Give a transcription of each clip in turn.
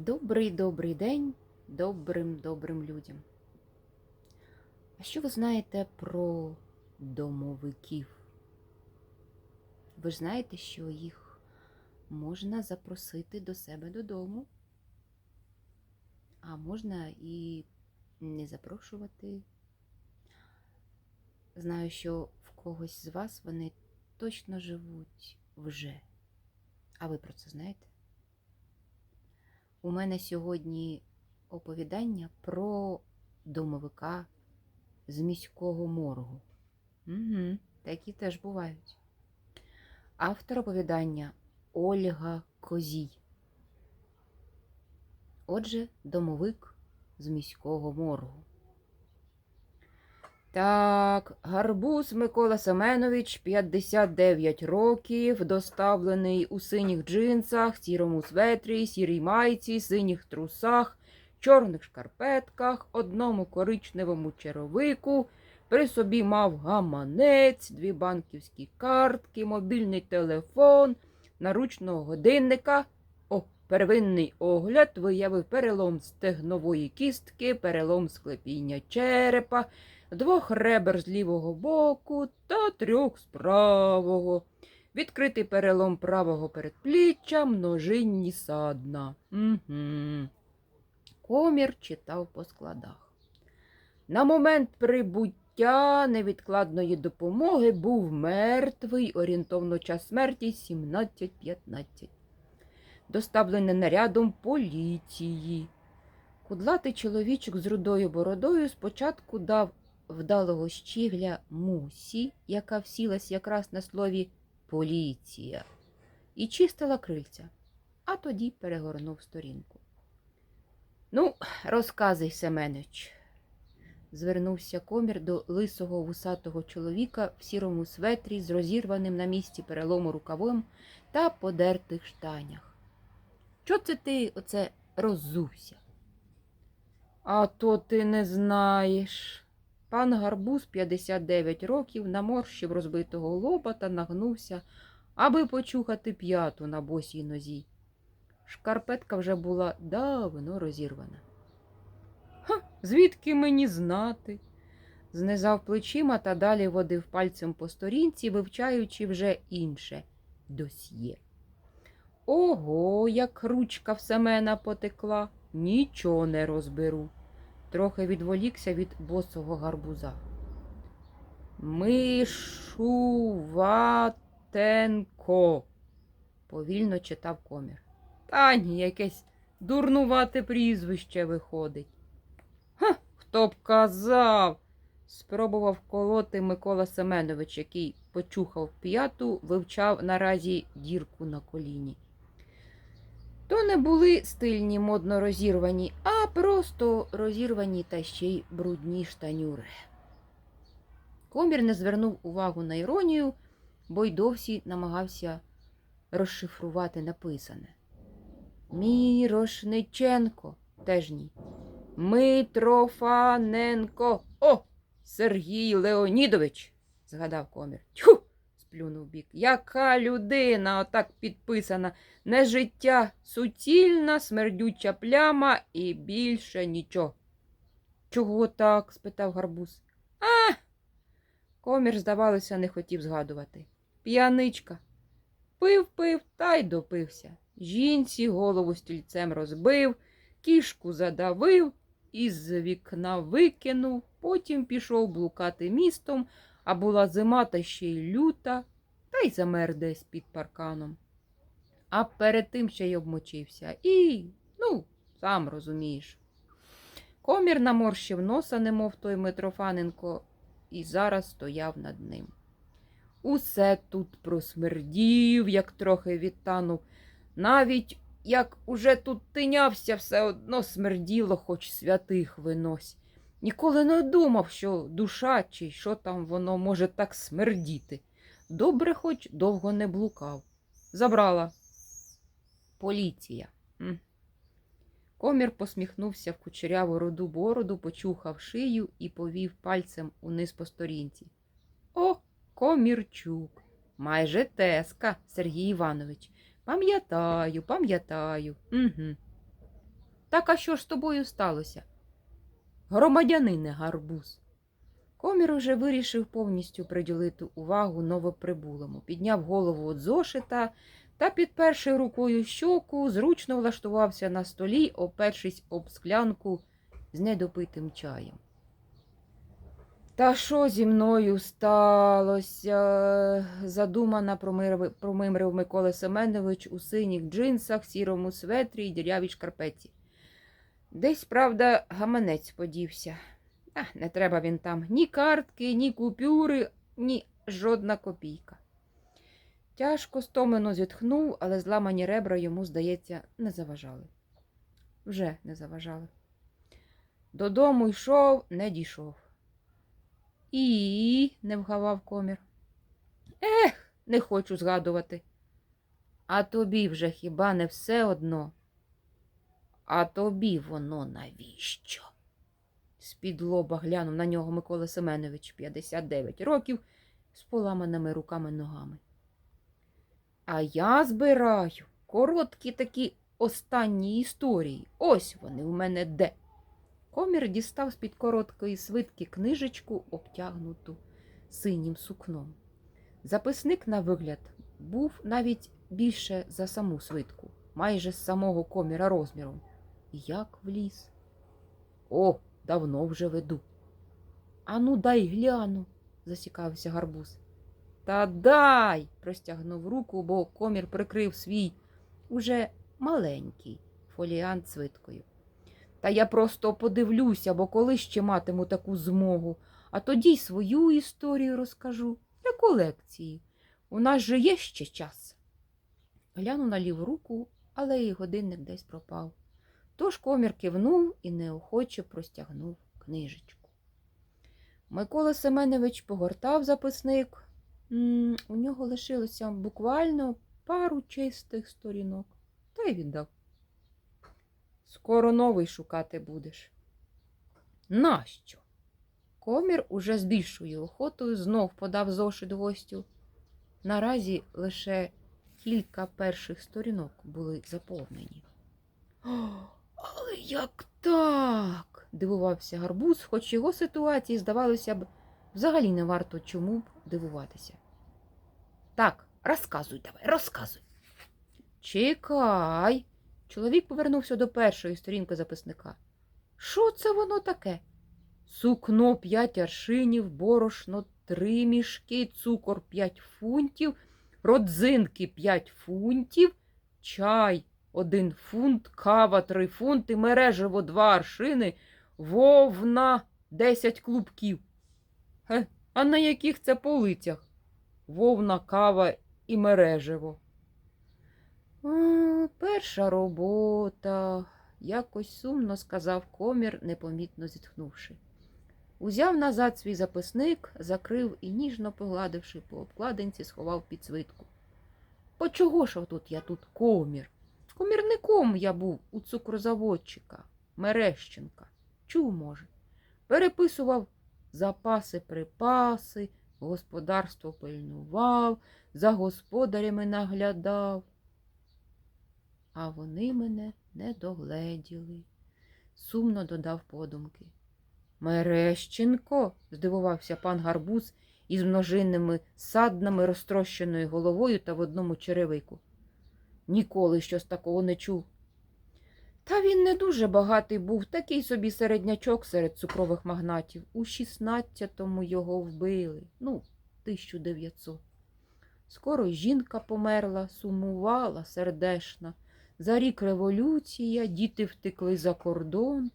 Добрий добрий день добрим добрим людям. А що ви знаєте про домовиків? Ви ж знаєте, що їх можна запросити до себе додому, а можна і не запрошувати. Знаю, що в когось з вас вони точно живуть вже. А ви про це знаєте? У мене сьогодні оповідання про домовика з міського моргу. Угу, такі теж бувають. Автор оповідання Ольга Козій. Отже, домовик з міського моргу. Так, гарбуз Микола Семенович, 59 років, доставлений у синіх джинсах, сірому светрі, сірій майці, синіх трусах, чорних шкарпетках, одному коричневому черевику. При собі мав гаманець, дві банківські картки, мобільний телефон, наручного годинника. О, первинний огляд виявив перелом стегнової кістки, перелом склепіння черепа двох ребер з лівого боку та трьох з правого. Відкритий перелом правого передпліччя, множинні садна. Угу. Комір читав по складах. На момент прибуття невідкладної допомоги був мертвий, орієнтовно час смерті 17.15. Доставлений нарядом поліції. Кудлатий чоловічок з рудою бородою спочатку дав вдалого щігля мусі, яка всілась якраз на слові поліція, і чистила крильця, а тоді перегорнув сторінку. Ну, розказуй, Семенович, звернувся комір до лисого вусатого чоловіка в сірому светрі з розірваним на місці перелому рукавом та подертих штанях. Чо це ти оце роззувся? А то ти не знаєш. Пан Гарбуз, 59 років, наморщив розбитого лоба та нагнувся, аби почухати п'яту на босій нозі. Шкарпетка вже була давно розірвана. Ха, звідки мені знати? знизав плечима та далі водив пальцем по сторінці, вивчаючи вже інше досьє. Ого, як ручка в Семена потекла, нічого не розберу трохи відволікся від босого гарбуза. Мишуватенко, повільно читав комір. Та ні, якесь дурнувате прізвище виходить. Ха, хто б казав? спробував колоти Микола Семенович, який почухав п'яту, вивчав наразі дірку на коліні. То не були стильні модно розірвані, а просто розірвані та ще й брудні штанюри. Комір не звернув увагу на іронію, бо й досі намагався розшифрувати написане. Мірошниченко теж ні. Митрофаненко. О, Сергій Леонідович, згадав комір. Тьху! Сплюнув бік. Яка людина отак підписана? Не життя, суцільна, смердюча пляма і більше нічого. Чого так? спитав гарбуз. А. Комір, здавалося, не хотів згадувати. П'яничка. Пив, пив та й допився. Жінці голову стільцем розбив, кішку задавив, із вікна викинув, потім пішов блукати містом, а була зима та ще й люта, та й замер десь під парканом. А перед тим ще й обмочився. І, ну, сам розумієш. Комір наморщив носа, немов той Митрофаненко, і зараз стояв над ним. Усе тут просмердів, як трохи відтанув. Навіть як уже тут тинявся, все одно смерділо, хоч святих винось. Ніколи не думав, що душа чи що там воно може так смердіти. Добре, хоч довго не блукав. Забрала поліція. Комір посміхнувся в кучеряву руду бороду, почухав шию і повів пальцем униз по сторінці. О, комірчук, майже теска, Сергій Іванович. Пам'ятаю, пам'ятаю. Угу. Так а що ж з тобою сталося? Громадянине гарбуз. Комір уже вирішив повністю приділити увагу новоприбулому, підняв голову від зошита та, підперши рукою щоку, зручно влаштувався на столі, опершись об склянку з недопитим чаєм. Та що зі мною сталося? задумана промимрив Микола Семенович у синіх джинсах, сірому светрі й дірявій шкарпеті. Десь, правда, гаманець подівся. А, не треба він там ні картки, ні купюри, ні жодна копійка. Тяжко стомлено зітхнув, але зламані ребра йому, здається, не заважали. Вже не заважали. Додому йшов, не дійшов. І не вгавав комір. Ех, не хочу згадувати. А тобі вже хіба не все одно? А тобі воно навіщо? З-під лоба глянув на нього Микола Семенович, 59 років, з поламаними руками ногами. А я збираю короткі такі останні історії. Ось вони у мене де. Комір дістав з-під короткої свитки книжечку, обтягнуту синім сукном. Записник, на вигляд, був навіть більше за саму свитку, майже з самого коміра розміром. Як вліз. О, давно вже веду. Ану, дай гляну, засікався гарбуз. Та дай. простягнув руку, бо комір прикрив свій уже маленький фоліант свиткою. Та я просто подивлюся, бо коли ще матиму таку змогу, а тоді й свою історію розкажу для колекції. У нас же є ще час. Глянув на ліву руку, але і годинник десь пропав. Тож комір кивнув і неохоче простягнув книжечку. Микола Семенович погортав записник. У нього лишилося буквально пару чистих сторінок, та й віддав. Скоро новий шукати будеш. Нащо? Комір уже з більшою охотою знов подав зошит гостю. Наразі лише кілька перших сторінок були заповнені. «О, Але як так? дивувався гарбуз, хоч його ситуації, здавалося б, взагалі не варто чому б дивуватися. Так, розказуй давай, розказуй. Чекай. Чоловік повернувся до першої сторінки записника. Що це воно таке? Сукно п'ять аршинів, борошно три мішки, цукор п'ять фунтів, родзинки п'ять фунтів, чай один фунт, кава три фунти, мережево два аршини, вовна десять клубків. Ге, а на яких це полицях? Вовна, кава і мережево. О, перша робота, якось сумно сказав комір, непомітно зітхнувши. Узяв назад свій записник, закрив і, ніжно погладивши по обкладинці, сховав під свитку. По чого ж тут я тут комір? Комірником я був у цукрозаводчика, Мерещенка. Чув, може. Переписував запаси, припаси, господарство пильнував, за господарями наглядав. А вони мене не догледіли, сумно додав подумки. Мерещенко, здивувався пан гарбуз із множинними саднами, розтрощеною головою та в одному черевику. Ніколи щось такого не чув. Та він не дуже багатий був, такий собі середнячок серед цукрових магнатів. У 16-му його вбили, ну, 1900. Скоро жінка померла, сумувала, сердешна. За рік революція, діти втекли за кордон,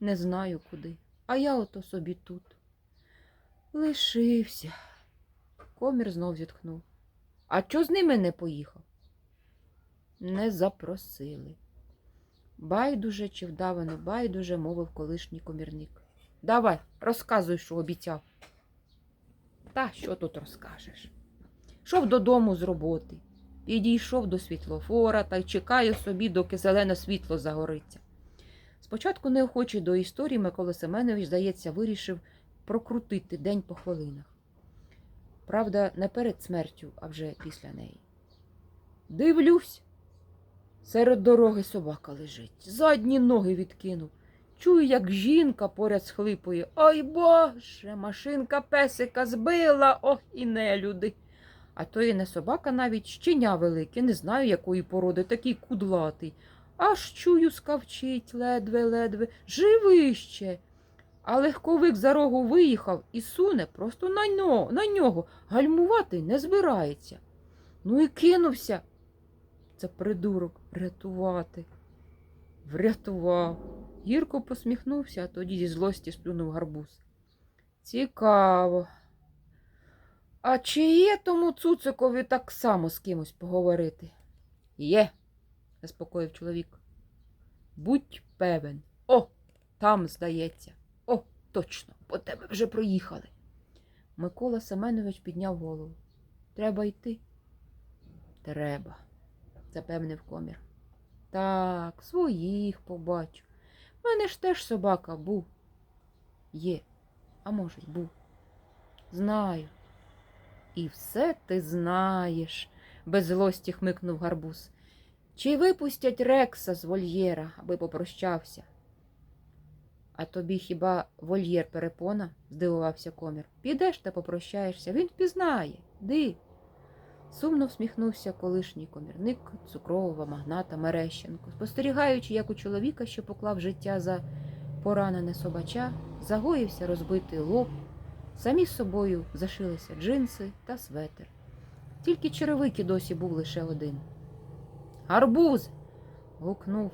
не знаю куди. А я ото собі тут. Лишився. Комір знов зітхнув. А чо з ними не поїхав? Не запросили. Байдуже чи вдавано байдуже, мовив колишній комірник. Давай, розказуй, що обіцяв. Та що тут розкажеш? Шов додому з роботи, підійшов до світлофора та й чекає собі, доки зелене світло загориться. Спочатку неохоче до історії Микола Семенович, здається, вирішив прокрутити день по хвилинах. Правда, не перед смертю, а вже після неї. Дивлюсь. Серед дороги собака лежить, задні ноги відкинув. Чую, як жінка поряд схлипує. Ой боже, машинка песика збила, ох і нелюди. А то і не собака навіть щеня велике, не знаю, якої породи, такий кудлатий. Аж чую, скавчить ледве-ледве, живий ще. А легковик за рогу виїхав і суне просто на нього, на нього. Гальмувати не збирається. Ну і кинувся. Це придурок рятувати. Врятував. Гірко посміхнувся, а тоді зі злості сплюнув гарбуз. Цікаво. А чи є тому цуцикові так само з кимось поговорити? Є, заспокоїв чоловік. Будь певен. О, там, здається. О, точно, по тебе вже проїхали. Микола Семенович підняв голову. Треба йти? Треба, запевнив комір. Так, своїх побачу. У мене ж теж собака був. Є, а може, був. Знаю. І все ти знаєш, без злості хмикнув гарбуз. Чи випустять Рекса з вольєра, аби попрощався? А тобі хіба вольєр перепона? здивувався комір. Підеш та попрощаєшся, він впізнає. Ди. Сумно всміхнувся колишній комірник цукрового магната Мерещенко, спостерігаючи, як у чоловіка, що поклав життя за поранене собача, загоївся розбитий лоб, самі з собою зашилися джинси та светер. Тільки черевики досі був лише один. Гарбуз. гукнув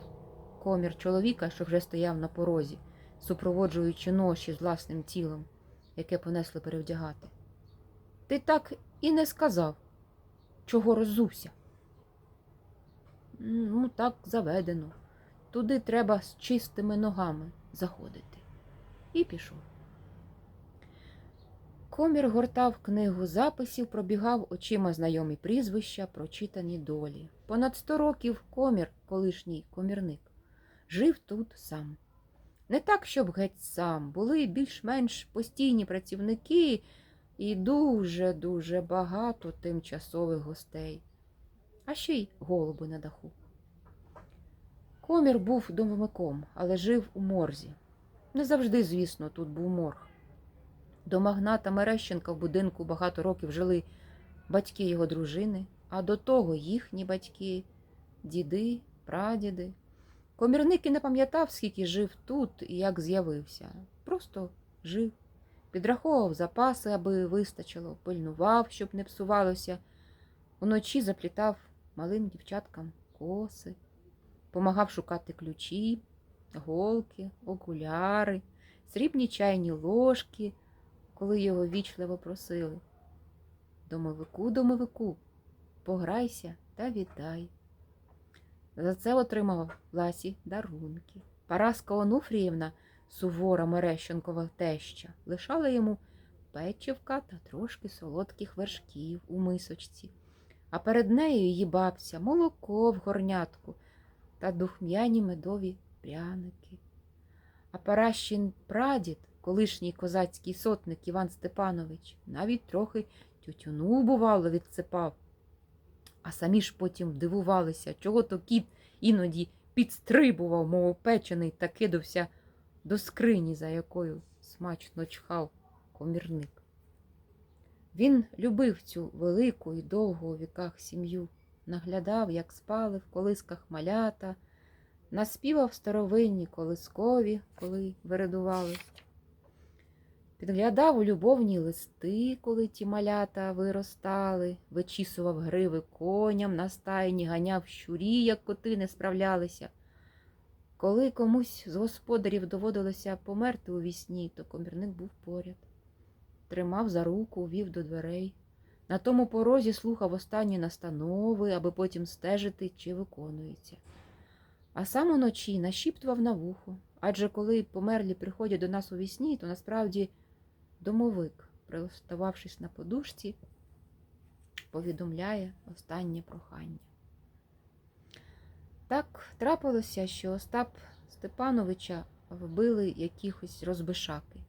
комір чоловіка, що вже стояв на порозі, супроводжуючи ноші з власним тілом, яке понесли перевдягати. Ти так і не сказав, чого роззувся. Ну, так заведено. Туди треба з чистими ногами заходити. І пішов. Комір гортав книгу записів, пробігав очима знайомі прізвища, прочитані долі. Понад сто років комір, колишній комірник, жив тут сам. Не так, щоб геть сам, були більш-менш постійні працівники і дуже-дуже багато тимчасових гостей, а ще й голуби на даху. Комір був домовиком, але жив у морзі. Не завжди, звісно, тут був морг. До магната Мерещенка в будинку багато років жили батьки його дружини, а до того їхні батьки, діди, прадіди. Комірник і не пам'ятав, скільки жив тут і як з'явився. Просто жив, підраховував запаси, аби вистачило, пильнував, щоб не псувалося. Уночі заплітав малим дівчаткам коси, помагав шукати ключі, голки, окуляри, срібні чайні ложки коли його вічливо просили. Домовику, домовику, пограйся та вітай. За це отримав Ласі дарунки. Параска Онуфріївна, сувора Мерещенкова теща, лишала йому печивка та трошки солодких вершків у мисочці, а перед нею її бабця молоко в горнятку та духм'яні медові пряники. А Паращин прадід колишній козацький сотник Іван Степанович навіть трохи тютюну, бувало, відсипав. А самі ж потім дивувалися, чого то кіт іноді підстрибував, мов опечений, та кидався до скрині, за якою смачно чхав комірник. Він любив цю велику і довгу у віках сім'ю, наглядав, як спали в колисках малята, наспівав старовинні колискові, коли виридували. Підглядав у любовні листи, коли ті малята виростали, вичісував гриви коням на стайні, ганяв щурі, як коти не справлялися. Коли комусь з господарів доводилося померти у вісні, то комірник був поряд. Тримав за руку, вів до дверей. На тому порозі слухав останні настанови, аби потім стежити, чи виконується. А сам уночі нашіптував на вухо. Адже коли померлі приходять до нас у вісні, то насправді. Домовик, пристававшись на подушці, повідомляє останнє прохання. Так трапилося, що Остап Степановича вбили якихось розбишаки.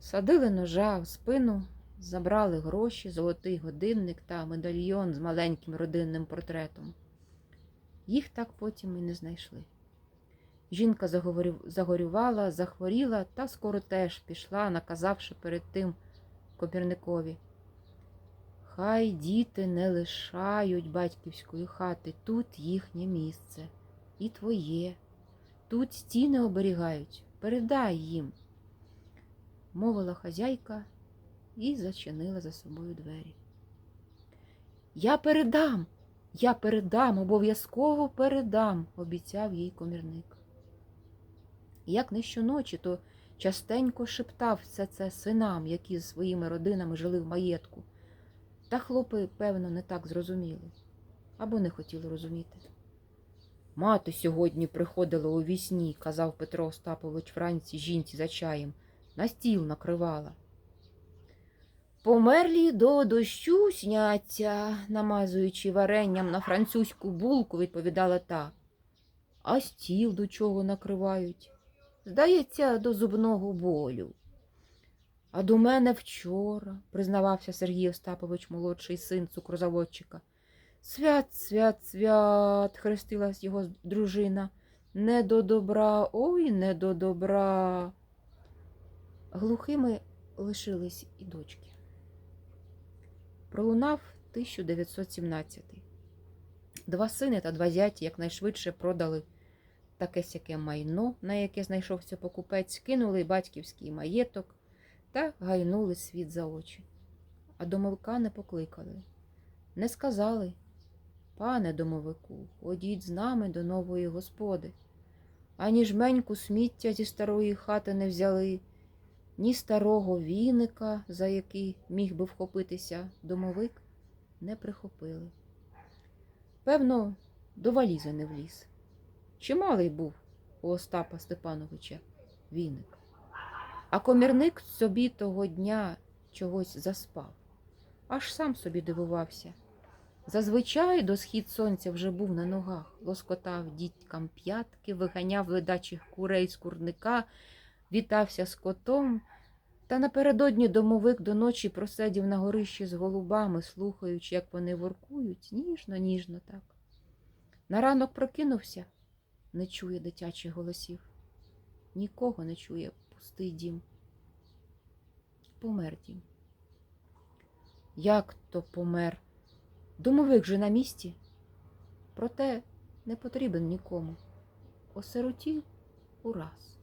Садили ножа в спину, забрали гроші, золотий годинник та медальйон з маленьким родинним портретом. Їх так потім і не знайшли. Жінка загорювала, захворіла та скоро теж пішла, наказавши перед тим Комірникові. Хай діти не лишають батьківської хати, тут їхнє місце і твоє. Тут стіни оберігають, передай їм, мовила хазяйка і зачинила за собою двері. Я передам, я передам, обов'язково передам, обіцяв їй комірник. Як не щоночі, то частенько шептав все це синам, які з своїми родинами жили в маєтку. Та хлопи, певно, не так зрозуміли або не хотіли розуміти. Мати сьогодні приходила у вісні, казав Петро Остапович Франці жінці за чаєм, на стіл накривала. Померлі до дощу сняться, намазуючи варенням на французьку булку, відповідала та. А стіл до чого накривають? Здається, до зубного болю. А до мене вчора, признавався Сергій Остапович, молодший син цукрозаводчика. Свят, свят, свят, хрестилась його дружина. Не до добра, ой, не до добра. Глухими лишились і дочки. Пролунав 1917. Два сини та два зяті якнайшвидше продали таке сяке майно, на яке знайшовся покупець, кинули батьківський маєток та гайнули світ за очі. А домовика не покликали. Не сказали, пане домовику, ходіть з нами до нової господи. Ані жменьку сміття зі старої хати не взяли, ні старого віника, за який міг би вхопитися домовик, не прихопили. Певно, до валізи не вліз. Чималий був у Остапа Степановича віник. А комірник собі того дня чогось заспав, аж сам собі дивувався. Зазвичай до схід сонця вже був на ногах, лоскотав діткам п'ятки, виганяв ледачих курей з курника, вітався з котом, та напередодні домовик до ночі просидів на горищі з голубами, слухаючи, як вони воркують, ніжно, ніжно так. На ранок прокинувся, не чує дитячих голосів, нікого не чує пустий дім. Помер дім. Як то помер? Домовик же на місці. Проте не потрібен нікому. Осиротів ураз.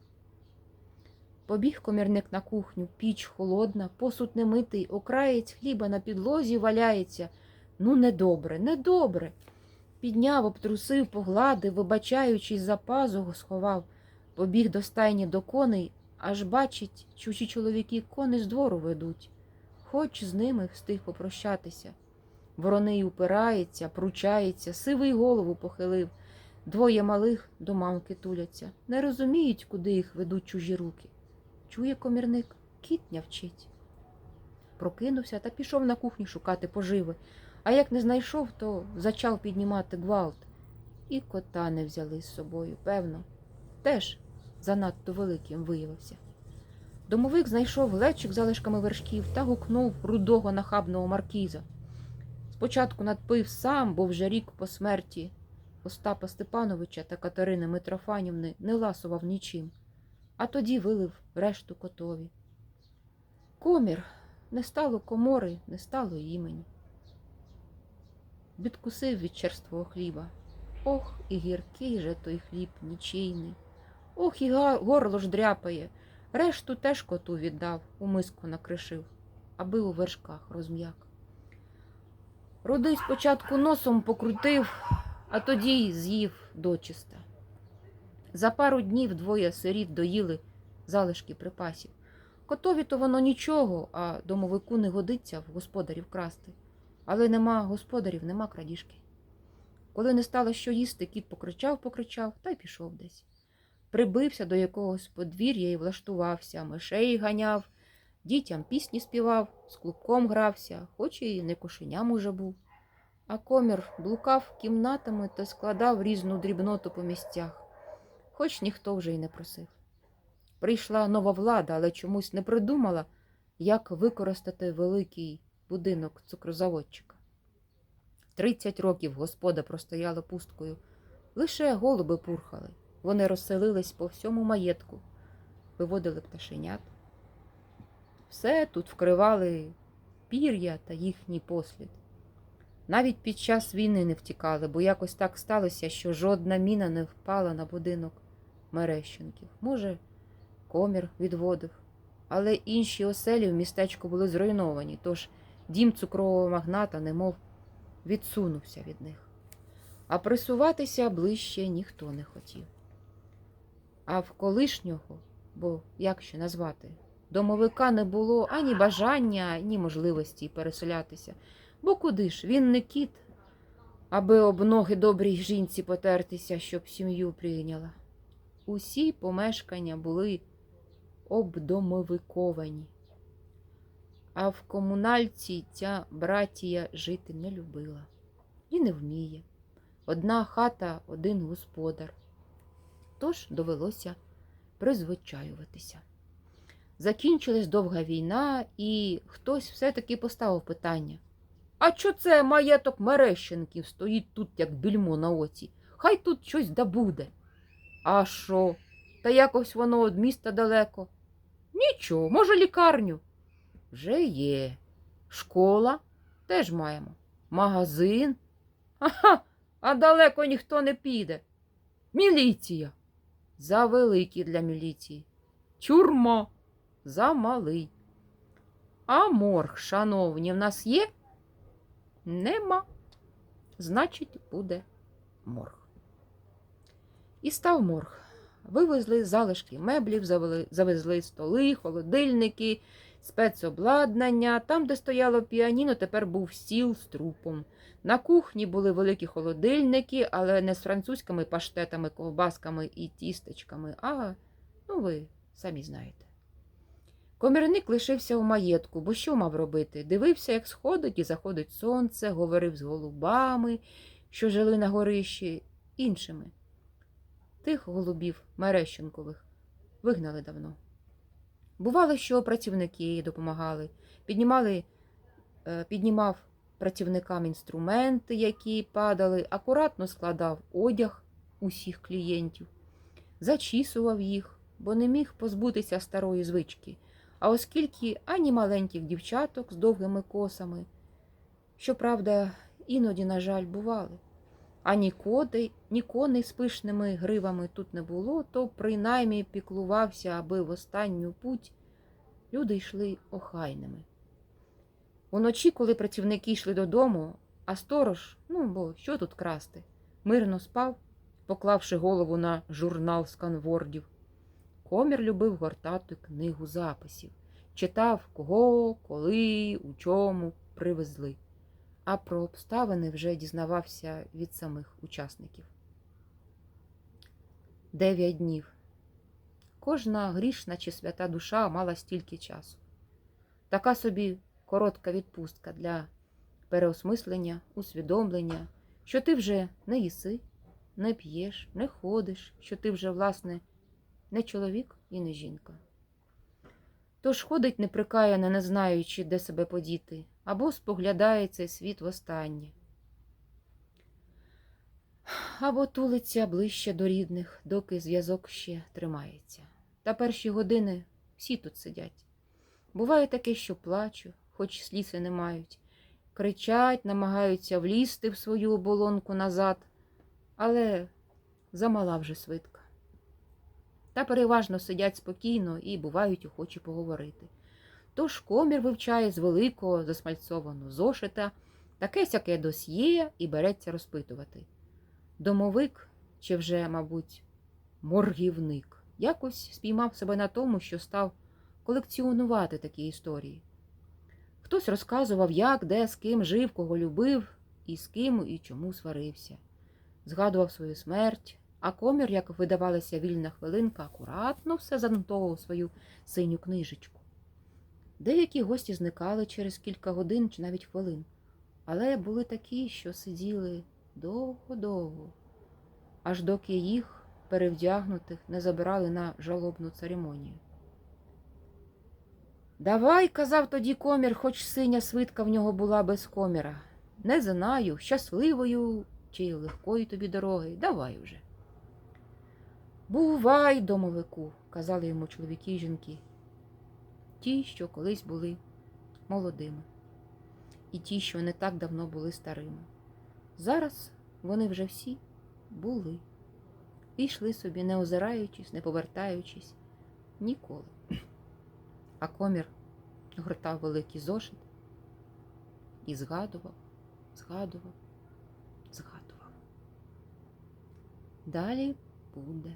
Побіг комірник на кухню, піч холодна, посуд немитий, окраєць хліба на підлозі валяється. Ну, недобре, недобре. Підняв, обтрусив, погладив, вибачаючись за пазуху, сховав, побіг до стайні до коней, аж бачить, чужі чоловіки кони з двору ведуть. Хоч з ними встиг попрощатися. Вороний упирається, пручається, сивий голову похилив. Двоє малих до мамки туляться. Не розуміють, куди їх ведуть чужі руки. Чує комірник, кіт нявчить. Прокинувся та пішов на кухню шукати поживи. А як не знайшов, то зачав піднімати гвалт. І кота не взяли з собою, певно. Теж занадто великим виявився. Домовик знайшов глечик залишками вершків та гукнув рудого нахабного маркіза. Спочатку надпив сам, бо вже рік по смерті Остапа Степановича та Катерини Митрофанівни не ласував нічим, а тоді вилив решту котові. Комір не стало комори, не стало імені. Відкусив від черствого хліба. Ох, і гіркий же той хліб нічийний. Ох, і горло ж дряпає. Решту теж коту віддав, у миску накришив, аби у вершках розм'як. Рудий спочатку носом покрутив, а тоді й з'їв дочиста. За пару днів двоє сиріт доїли залишки припасів. Котові то воно нічого, а домовику не годиться в господарів красти. Але нема господарів, нема крадіжки. Коли не стало що їсти, кіт покричав, покричав та й пішов десь. Прибився до якогось подвір'я і влаштувався, мишей ганяв, дітям пісні співав, з клубком грався, хоч і не кошеням уже був. А комір блукав кімнатами та складав різну дрібноту по місцях, хоч ніхто вже й не просив. Прийшла нова влада, але чомусь не придумала, як використати великий будинок цукрозаводчика. Тридцять років господа простояла пусткою, Лише голуби пурхали. Вони розселились по всьому маєтку, виводили пташенят. Все тут вкривали пір'я та їхній послід. Навіть під час війни не втікали, бо якось так сталося, що жодна міна не впала на будинок Мерещенків. Може, комір відводив, але інші оселі в містечку були зруйновані, тож дім цукрового магната немов відсунувся від них. А присуватися ближче ніхто не хотів. А в колишнього, бо як ще назвати, домовика не було ані бажання, ані можливості переселятися. Бо куди ж він не кіт, аби об ноги добрій жінці потертися, щоб сім'ю прийняла. Усі помешкання були обдомовиковані. А в комунальці ця братія жити не любила і не вміє. Одна хата, один господар. Тож довелося призвичаюватися. Закінчилась довга війна, і хтось все-таки поставив питання. А чо це маєток Мерещенків стоїть тут, як більмо на оці? Хай тут щось да буде. А що? Та якось воно від міста далеко. Нічого, може, лікарню. Вже є. Школа теж маємо. Магазин. Ага, а далеко ніхто не піде. Міліція. Завеликий для міліції. Тюрма. Замалий. А морг, шановні, в нас є? Нема. Значить, буде морг. І став морг. Вивезли залишки меблів, завели- завезли столи, холодильники, спецобладнання. Там, де стояло піаніно, тепер був стіл з трупом. На кухні були великі холодильники, але не з французькими паштетами, ковбасками і тістечками, а, ну, ви самі знаєте. Комірник лишився у маєтку, бо що мав робити? Дивився, як сходить і заходить сонце, говорив з голубами, що жили на горищі, іншими. Тих голубів Мерещенкових вигнали давно. Бувало, що працівники допомагали, піднімали, е, піднімав працівникам інструменти, які падали, акуратно складав одяг усіх клієнтів, зачісував їх, бо не міг позбутися старої звички. А оскільки ані маленьких дівчаток з довгими косами, щоправда, іноді, на жаль, бували, ані коди, ні коней з пишними гривами тут не було, то принаймні піклувався, аби в останню путь люди йшли охайними. Уночі, коли працівники йшли додому, а сторож, ну бо що тут красти, мирно спав, поклавши голову на журнал сканвордів. Комір любив гортати книгу записів, читав, кого, коли, у чому привезли, а про обставини вже дізнавався від самих учасників. Дев'ять днів. Кожна грішна чи свята душа мала стільки часу. Така собі коротка відпустка для переосмислення, усвідомлення, що ти вже не їси, не п'єш, не ходиш, що ти вже, власне, не чоловік і не жінка. Тож ходить неприкаяно, не знаючи, де себе подіти, або споглядає цей світ востаннє. Або тулиться ближче до рідних, доки зв'язок ще тримається. Та перші години всі тут сидять. Буває таке, що плачу, хоч сліз і не мають, кричать, намагаються влізти в свою оболонку назад, але замала вже свитка. Та переважно сидять спокійно і бувають охочі поговорити. Тож комір вивчає з великого засмальцованого зошита таке сяке досьє і береться розпитувати. Домовик, чи вже, мабуть, моргівник, якось спіймав себе на тому, що став колекціонувати такі історії. Хтось розказував, як, де, з ким жив, кого любив, і з ким і чому сварився. Згадував свою смерть, а комір, як видавалася вільна хвилинка, акуратно все занотовував свою синю книжечку. Деякі гості зникали через кілька годин чи навіть хвилин, але були такі, що сиділи довго-довго, аж доки їх, перевдягнутих, не забирали на жалобну церемонію. Давай, казав тоді комір, хоч синя свитка в нього була без коміра. Не знаю, щасливою чи легкої тобі дороги. Давай уже. Бувай, домовику, казали йому чоловіки й жінки. Ті, що колись були молодими, і ті, що не так давно були старими. Зараз вони вже всі були і йшли собі, не озираючись, не повертаючись ніколи. А комір гортав великий зошит і згадував, згадував, згадував. Далі буде.